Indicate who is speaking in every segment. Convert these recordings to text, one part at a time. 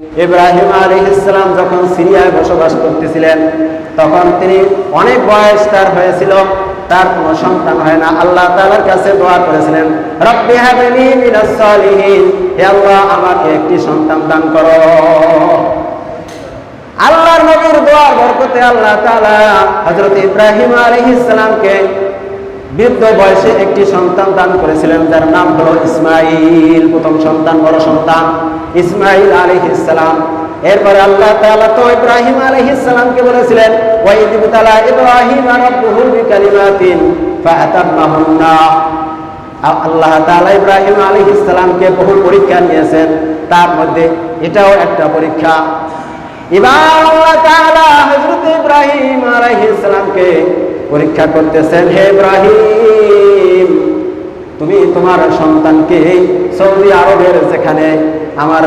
Speaker 1: ইব্রাহিম আলী ইসলাম যখন সিরিয়ায় বসবাস করতেছিলেন, তখন তিনি অনেক বয়স তার হয়েছিল, তার কোনো সন্তান হয় না। আল্লাহ তালার কাছে দোয়া করেছিলেন, রব্বি হাবলি মিনাস সালিহিন, হে আল্লাহ, আমাকে একটি সন্তান দান করো। আল্লাহর নবীর দোয়ার বরকতে আল্লাহ তাআলা হযরত ইব্রাহিম আলাইহিস সালামকে বৃদ্ধ বয়সে একটি সন্তান দান করেছিলেন, যার নাম হলো ইসমাইল। প্রথম সন্তান, বড় সন্তান, ইসমাইল আলাইহিস সালাম। এরপরে আল্লাহ তাআলা তো ইব্রাহিম আলাইহিস বলেছিলেন, ওয়া ইদবতালা ইব্রাহিম রাব্বুহু আল্লাহ তাআলা ইব্রাহিম আলাইহিস বহু পরীক্ষা নিয়েছেন, তার মধ্যে এটাও একটা পরীক্ষা। এবার আল্লাহ তাআলা ইব্রাহিম আলাইহিস পরীক্ষা করতেছেন, হে ইব্রাহিম, তুমি তোমার সন্তানকে সৌদি আরবের যেখানে আমার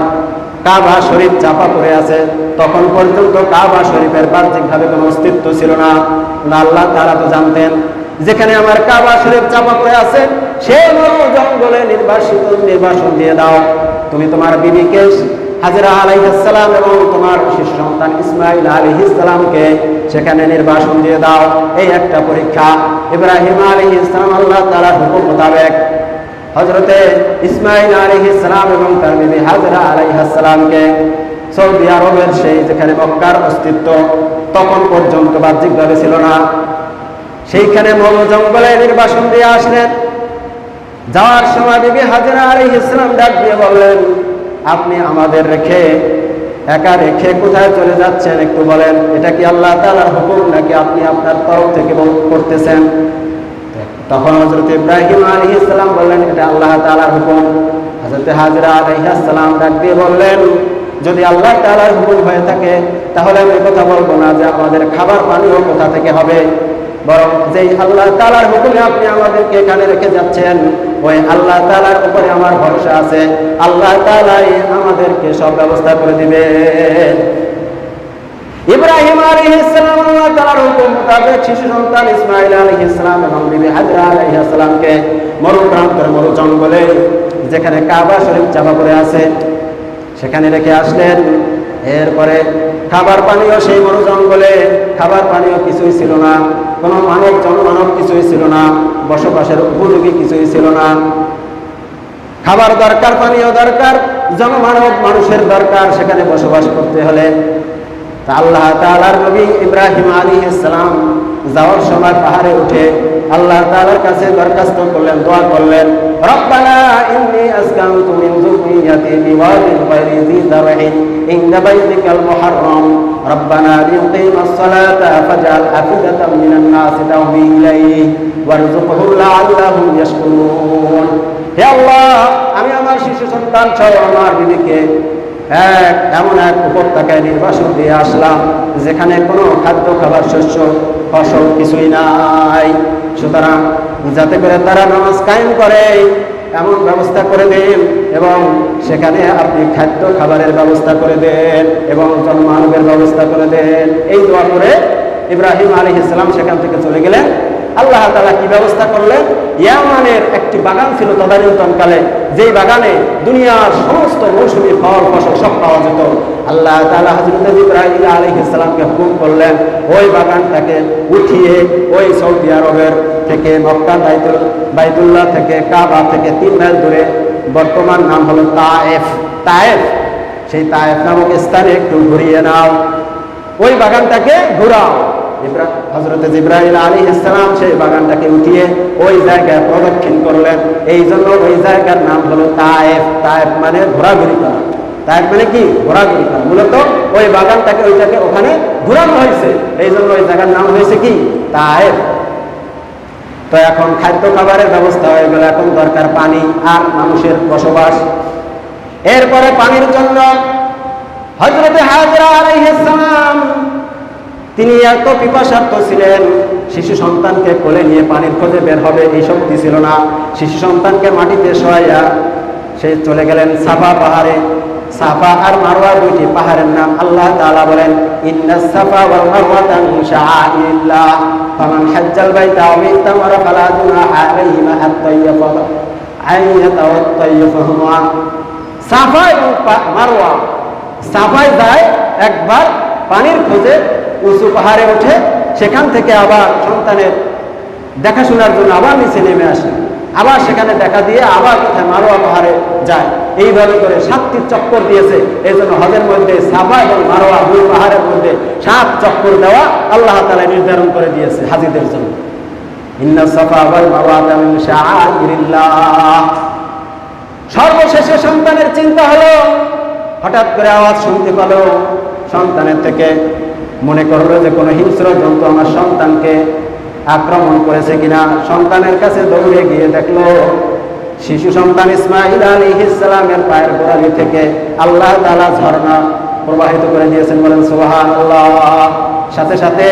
Speaker 1: কাবা শরীফ চাপা পড়ে আছে, তখন পর্যন্ত কাবা শরীফের বাহ্যিকভাবে কোনো অস্তিত্ব ছিল না। আল্লাহ তারা তো জানতেন, যেখানে আমার কাবা শরীফ চাপা পড়ে আছে মরু জঙ্গলে নির্বাসিত, নির্বাসন দিয়ে দাও। তুমি তোমার বিবিকে হাজরা এবং তোমার সন্তান ইসমাইল আলাইহিসালামকে সেখানে নির্বাসন দিয়ে দাও। এই একটা পরীক্ষা। ইব্রাহিম আলাইহিসালাম আল্লাহ হুকুম মোতাবেক ইসমাইল এবং তার বিবি হাজরা আলাইহাসালামকে সৌদি আরবের সেই যেখানে মক্কার অস্তিত্ব তখন পর্যন্ত বাহ্যিকভাবে ছিল না। সেইখানে মরু জঙ্গলে নির্বাসন দিয়ে আসলেন। যাওয়ার সময় বিবি হাজরা আলাইহিসালাম ডাক দিয়ে বললেন আপনি আমাদের রেখে, একা রেখে কোথায় চলে যাচ্ছেন? একটু বলেন, এটা কি আল্লাহ তাআলার হুকুম নাকি আপনি আপনার তরফ থেকে করতেছেন? তখন হজরত ইব্রাহিম আলী ইসলাম বললেন, এটা আল্লাহ তাআলার হুকুম। হজরত হাজরা আলাইহিস সালাম ডাক দিয়ে বললেন, যদি আল্লাহ তাআলার হুকুম হয়ে থাকে, তাহলে আমি কথা বলব না যে আমাদের খাবার পানিও কোথা থেকে হবে? বরং যেই আল্লাহ তালার হুকুমে আপনি আমাদেরকে এখানে রেখে যাচ্ছেন, ওই আল্লাহ তালার উপরে আমার ভরসা আছে। আল্লাহ তাআলাই আমাদেরকে সব ব্যবস্থা করে দিবে। ইব্রাহিম আলাইহিস সালাম আল্লাহ তাআলার হুকুম মোতাবেক শিশু সন্তান ইসমাঈল আলাইহিস সালাম এবং বিবি হাজরা আলাইহিস সালামকে মরু প্রান্তর মরু জঙ্গলে যেখানে কাবা শরীফ চাপা পড়ে আছে, সেখানে রেখে আসলেন। এরপরে খাবার পানীয় সেই মরু জঙ্গলে খাবার পানীয় কিছুই ছিল না। কোনো মানব জনমানব কিছুই ছিল না, বসবাসের উপযোগী কিছুই ছিল না। খাবার দরকার, পানীয় দরকার, জনমানব মানুষের দরকার, সেখানে বসবাস করতে হলে। আল্লাহ তালার নবী ইব্রাহিম আলী সালাম যাওয়ার সময় পাহাড়ে উঠে আল্লাহ তাআলার কাছে দরখাস্ত করলেন, দোয়া করলেন হে আমি আমার শিশু সন্তান সহ আমার বিবিকে এক, এমন এক উপত্যকায় নির্বাসন দিয়ে আসলাম, যেখানে কোনো খাদ্য খাবার শস্য ফসল কিছুই নাই। সুতরাং যাতে করে তারা নামাজ কায়েম করে, এমন ব্যবস্থা করে দিন এবং সেখানে আপনি খাদ্য খাবারের ব্যবস্থা করে দেন এবং জনমানবের ব্যবস্থা করে দেন। এই দোয়া করে ইব্রাহিম আলী ইসলাম সেখান থেকে চলে গেলেন। আল্লাহ তালা কি ব্যবস্থা করলেন? ইয়ামানের একটি বাগান ছিল তদানীন্তনকালে, যেই বাগানে দুনিয়ার সমস্ত মৌসুমী ফল, ফসল সব পাওয়া যেত। আল্লাহ তালা হজরত ইব্রাহিম ইসলামকে হুকুম করলেন, ওই বাগানটাকে উঠিয়ে ওই সৌদি আরবের থেকে, মক্কা, বাইতুল, বাইতুল্লাহ থেকে, কাবা থেকে তিন মাইল দূরে, বর্তমান নাম হলো তায়েফ। তায়েফ, সেই তায়েফ নামক স্থানে একটু ঘুরিয়ে নাও। ওই বাগানটাকে ঘুরাও। হজরত ইব্রাহিম আলী ইসলাম সেই বাগানটাকে উঠিয়ে ওই জায়গায় প্রদক্ষিণ করলেন। এই জন্য ওই জায়গার নাম হলো তায়েফ। তায়েফ মানে ঘোরাঘুরি করা। মানে কি? ঘোরাঘুরি করা। মূলত ওই বাগানটাকে ওইটাকে ওখানে ঘুরানো হয়েছে। এই জন্য ওই জায়গার নাম হয়েছে কি? তো এখন খাদ্য খাবারের ব্যবস্থা হয়ে গেল। এখন দরকার পানি আর মানুষের বসবাস। এরপরে পানির জন্য হজরতে হাজরা আলাইহিস সালাম তিনি এত পিপাসার্থ ছিলেন। শিশু সন্তানকে কোলে নিয়ে পানির খোঁজে বের হবে এই শক্তি ছিল না। শিশু সন্তানকে মাটিতে শোয়াইয়া সে চলে গেলেন সাফা পাহাড়ে। সাফা আর মারওয়া দুইটি পাহাড়ের নাম আল্লাহ তাআলা বলেন ইন্নাস সাফা ওয়াল মারওয়াতা মিন শাআইরিল্লাহ ফামান হাজ্জাল বাইতা আও ইতামারা ফালা সাফা এবং মারওয়া। সাফায় যায় একবার পানির খোঁজে উঁচু পাহাড়ে ওঠে সেখান থেকে আবার সন্তানের দেখাশোনার জন্য আবার নিচে নেমে আসে। আবার সেখানে দেখা দিয়ে আবার কোথায় মারোয়া পাহাড়ে যায়। এইভাবে করে সাতটি চক্কর দিয়েছে। এই জন্য হজের মধ্যে সাফা এবং মারোয়া দুই পাহাড়ের মধ্যে সাত চক্কর দেওয়া আল্লাহ তালা নির্ধারণ করে দিয়েছে হাজিদের জন্য। সর্বশেষে সন্তানের চিন্তা হলো, হঠাৎ করে আওয়াজ শুনতে পেল, সন্তানের থেকে মনে করল যে কোনো হিংস্র জন্তু আমার সন্তানকে আক্রমণ করেছে কিনা, সন্তানের কাছে দৌড়ে গিয়ে দেখল, শিশু সন্তান ইসমাইল আলী ইসলামের পায়ের গোড়ালি থেকে আল্লাহ তালা ঝর্ণা প্রবাহিত করে দিয়েছেন। বলেন সোহান আল্লাহ সাথে সাথে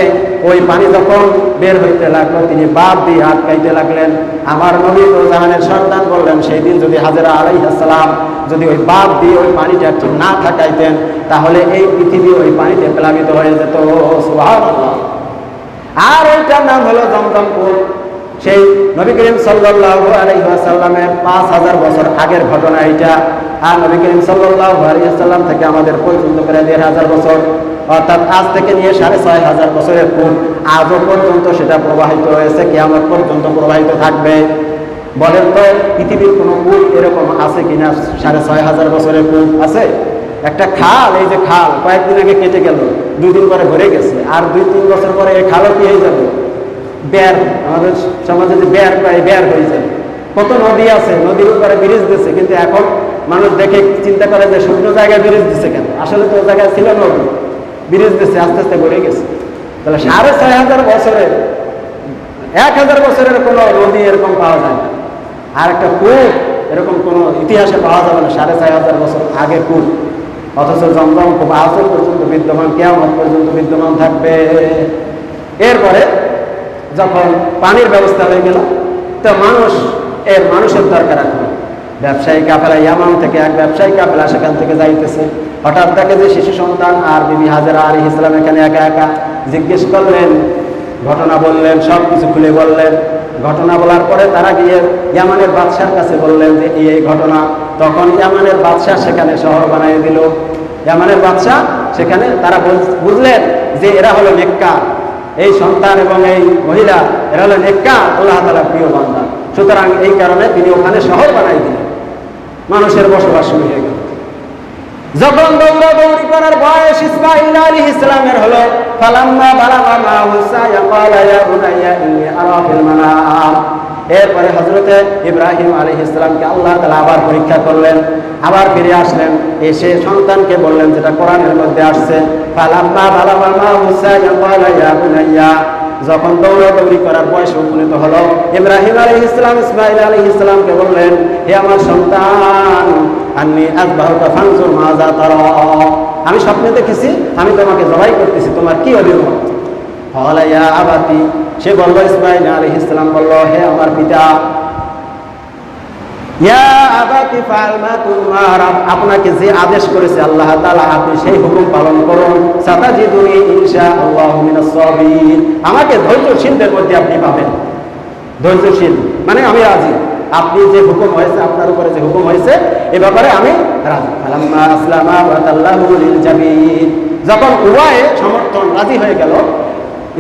Speaker 1: ওই পানি যখন বের হইতে লাগল, তিনি বাদ দিয়ে আটকাইতে লাগলেন। আমার নবী জাহানের সন্তান বললেন সেই দিন যদি হাজরা আলাইহাসালাম যদি ওই বাদ দিয়ে ওই পানিটা ঠিক না থাকাইতেন, তাহলে এই পৃথিবী ওই পানিতে প্লাবিত হয়ে যেত। আর ওইটার নাম হলো জমজমপুর। সেই নবী করিম সাল্লাল্লাহু আলাইহি ওয়াসাল্লামের পাঁচ হাজার বছর আগের ঘটনা এটা আর নবী করিম আলাইহি থেকে আমাদের পর্যন্ত প্রায় দেড় হাজার বছর, অর্থাৎ আজ থেকে নিয়ে সাড়ে ছয় হাজার বছরের পূর্ব, আজও পর্যন্ত সেটা প্রবাহিত হয়েছে, কেয়ামত পর্যন্ত প্রবাহিত থাকবে। বলেন তো, পৃথিবীর কোনো কূপ এরকম আছে কিনা সাড়ে ছয় হাজার বছরের কূপ আছে। একটা খাল, এই যে খাল, কয়েকদিন আগে কেটে গেল, দুই দিন পরে ভরে গেছে, আর দুই তিন বছর পরে এই খালও কি হয়ে যাবে? বের, আমাদের সমাজে যে বের পায় বের হয়ে যায়। কত নদী আছে, নদীর উপরে ব্রিজ দিচ্ছে কিন্তু এখন মানুষ দেখে চিন্তা করে যে শূন্য জায়গায় ব্রিজ দিচ্ছে কেন? আসলে তো জায়গায় ছিল না ব্রিজ দিচ্ছে আস্তে আস্তে গড়ে গেছে। তাহলে সাড়ে ছয় হাজার বছরের, এক হাজার বছরের কোনো নদী এরকম পাওয়া যায় না। আর একটা কূপ এরকম কোনো ইতিহাসে পাওয়া যাবে না, সাড়ে ছয় হাজার বছর আগে কূপ। অথচ জমজম খুব আজও পর্যন্ত বিদ্যমান কেমন পর্যন্ত বিদ্যমান থাকবে। এরপরে যখন পানির ব্যবস্থা হয়ে গেল, তো মানুষ, এর মানুষের দরকার এখন। ব্যবসায়ী কাফেলা ইয়ামান থেকে এক ব্যবসায়ী কাফেলা সেখান থেকে যাইতেছে। হঠাৎ দেখে যে শিশু সন্তান আর বিবি হাজারা আলী ইসলাম এখানে একা একা জিজ্ঞেস করলেন, ঘটনা বললেন সব কিছু খুলে বললেন। ঘটনা বলার পরে তারা গিয়ে ইয়ামানের বাদশার কাছে বললেন যে, এই ঘটনা। তখন ইয়ামানের বাদশাহ সেখানে শহর বানিয়ে দিল। ইয়ামানের বাদশাহ সেখানে তারা বুঝলেন যে এরা হলো নেককা এই সন্তান এবং এই মহিলা, এরা হলো নেক্কা আল্লাহ তালা প্রিয় বান্দা। সুতরাং এই কারণে তিনি ওখানে শহর বানাই দিলেন। মানুষের বসবাস শুরু হয়ে গেল। যখন দৌড়াদৌড়ি করার বয়স ইসমাইল আলী ইসলামের হলো, ফালাম্মা বালাগা মা হুসায়া ক্বালা ইয়া বুনাইয়া আরা ফিল মানাম। এরপরে হজরতে ইব্রাহিম আলী ইসলামকে আল্লাহ তালা আবার পরীক্ষা করলেন, আবার ফিরে আসলেন। এসে সন্তানকে বললেন, যেটা কোরআনের মধ্যে আসছে, ফালাম্মা বালাগা মা হুসায়া ক্বালা ইয়া বুনাইয়া যখন দৌড়াদৌড়ি করার বয়স উপনীত হলো, ইব্রাহিম আলী ইসলাম ইসমাইল আলী ইসলামকে বললেন, হে আমার সন্তান আমি আজবাহুকা ফাংসুর মাজা তার আমি স্বপ্নে দেখেছি, আমি তোমাকে জবাই করতেছি, তোমার কি অভিমত হলাইয়া আবাতি, সে বলল ইসমাইল আলী ইসলাম বলল, হে আমার পিতা ইয়া আবাতি ফাল মা তুমার আপনাকে যে আদেশ করেছে আল্লাহ তাআলা, আপনি সেই হুকুম পালন করুন। আমাকে ধৈর্যশীলদের মধ্যে আপনি পাবেন। ধৈর্যশীল মানে আমি রাজি। আপনি যে হুকুম হয়েছে, আপনার উপরে যে হুকুম হয়েছে, এ ব্যাপারে আমি রাজি। যখন সমর্থন রাজি হয়ে গেল,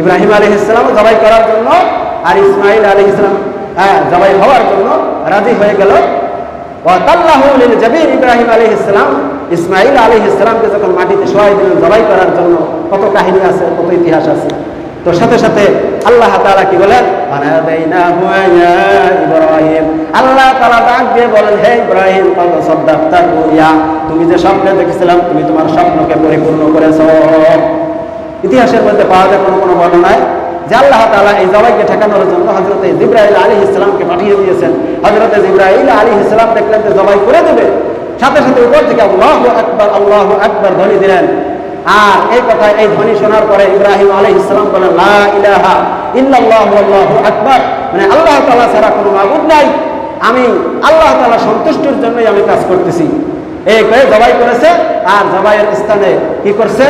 Speaker 1: ইব্রাহিম আলাইহিস সালাম জবাই করার জন্য আর ইসমাইল আলাইহিস সালাম হ্যাঁ জবাই হওয়ার জন্য রাজি হয়ে গেল। জাবির ইব্রাহিম আলাইহিস ইসলাম ইসমাইল আলাইহিস সালামকে যখন মাটিতে শোয়াই দিলেন জবাই করার জন্য, কত কাহিনী আছে, কত ইতিহাস আছে। তো সাথে সাথে আল্লাহ তাআলা কি বলেন? ইব্রাহিম। আল্লাহ তাআলা ডাক দিয়ে বলেন, হে ইব্রাহিম তুমি যে স্বপ্নে দেখেছিলাম, তুমি তোমার স্বপ্নকে পরিপূর্ণ করেছ। ইতিহাসের মধ্যে পাওয়া যায় কোনো কোনো বর্ণনায় যে আল্লাহ তাআলা এই জবাইকে ঠেকানোর জন্য হজরত জিব্রাইল আলী ইসলামকে পাঠিয়ে দিয়েছেন। হজরত জিব্রাইল আলী ইসলাম দেখলেন যে জবাই করে দেবে। সাথে সাথে উপর থেকে আল্লাহ আকবর আল্লাহ আকবর ধ্বনি দিলেন। আর এই কথা এই ধ্বনি শোনার পরে ইব্রাহিম আলী ইসলাম বলেন ইলাহা ইল্লাল্লাহু আল্লাহু আকবার। মানে আল্লাহ তাআলা ছাড়া কোনো মাবুদ নাই। আমি আল্লাহ তাআলা সন্তুষ্টির জন্যই আমি কাজ করতেছি। এই করে জবাই করেছে, আর জবাইয়ের স্থানে কি করছে?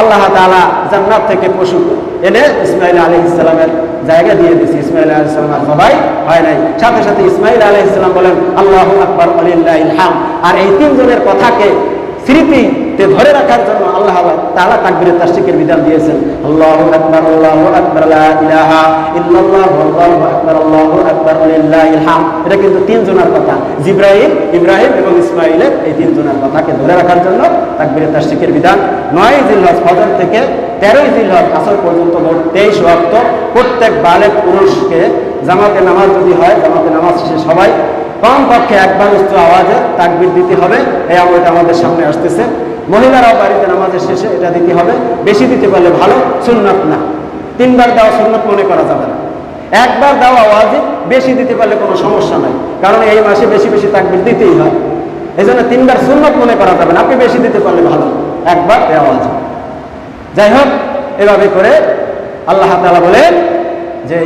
Speaker 1: আল্লাহ তালা জান্নাত থেকে পশু এনে ইসমাইল আলী ইসলামের জায়গা দিয়ে দিয়েছে। ইসমাইল আলী ইসলামের সবাই হয় নাই। সাথে সাথে ইসমাইল আলী ইসলাম বলেন, আল্লাহ আকবর আলিল্লাহ ইলহাম আর এই তিনজনের কথাকে স্মৃতিতে ধরে রাখার জন্য আল্লাহ তাসদিকের বিধান দিয়েছেন, আল্লাহু আকবার আল্লাহু আকবার ইলাহা আল্লাহু আকবার আল্লাহু আকবার এটা কিন্তু তিনজনের কথা। জিব্রাইল, ইব্রাহিম এবং ইসমাইলের এই তিনজনের কথাকে ধরে রাখার জন্য বিধান। নয় ফজর থেকে তেরোই জিলহজ আসর পর্যন্ত মোট তেইশ ওয়াক্ত প্রত্যেক বালেক পুরুষকে জামাতে নামাজ যদি হয়, জামাতে নামাজ শেষে সবাই কমপক্ষে একবার উচ্চ আওয়াজে তাকবির দিতে হবে। এই আমলটা আমাদের সামনে আসতেছে। মহিলারাও বাড়িতে নামাজের শেষে এটা দিতে হবে। বেশি দিতে পারলে ভালো, সুন্নত না। তিনবার দেওয়া সুন্নত মনে করা যাবে না। একবার দেওয়া আওয়াজে বেশি দিতে পারলে কোনো সমস্যা নাই। কারণ এই মাসে বেশি বেশি তাকবির দিতেই হয়। এই জন্য তিনবার সুন্নত মনে করা যাবে না। আপনি বেশি দিতে পারলে ভালো। একবার দেওয়া আওয়াজ যাই হোক, এভাবে করে আল্লাহ তালা বলেন যে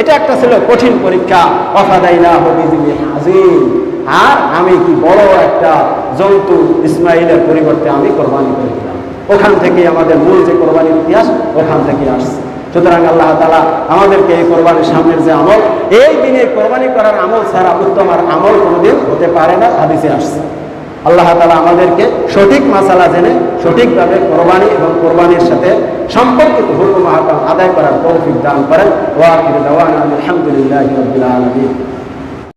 Speaker 1: এটা একটা ছিল কঠিন পরীক্ষা। ওয়াফাদাইনা বিযিবি হাজিম আর আমি কি বড় একটা জন্তু ইসমাইলের পরিবর্তে আমি কোরবানি করে দিলাম। ওখান থেকে আমাদের মূল যে কোরবানির ইতিহাস, ওখান থেকে আসছে। সুতরাং আল্লাহ তালা আমাদেরকে এই কোরবানির সামনের যে আমল, এই দিনে কোরবানি করার আমল ছাড়া উত্তম আর আমল কোনোদিন হতে পারে না, হাদিসে আসছে। আল্লাহ তালা আমাদেরকে সঠিক মাসালা জেনে, সঠিকভাবে কোরবানি এবং কোরবানির সাথে সম্পর্কিত হুকুম আহকাম আদায় করার তৌফিক দান করেন। ওয়াকির দাওয়ান আলহামদুলিল্লাহ রবিল আলমী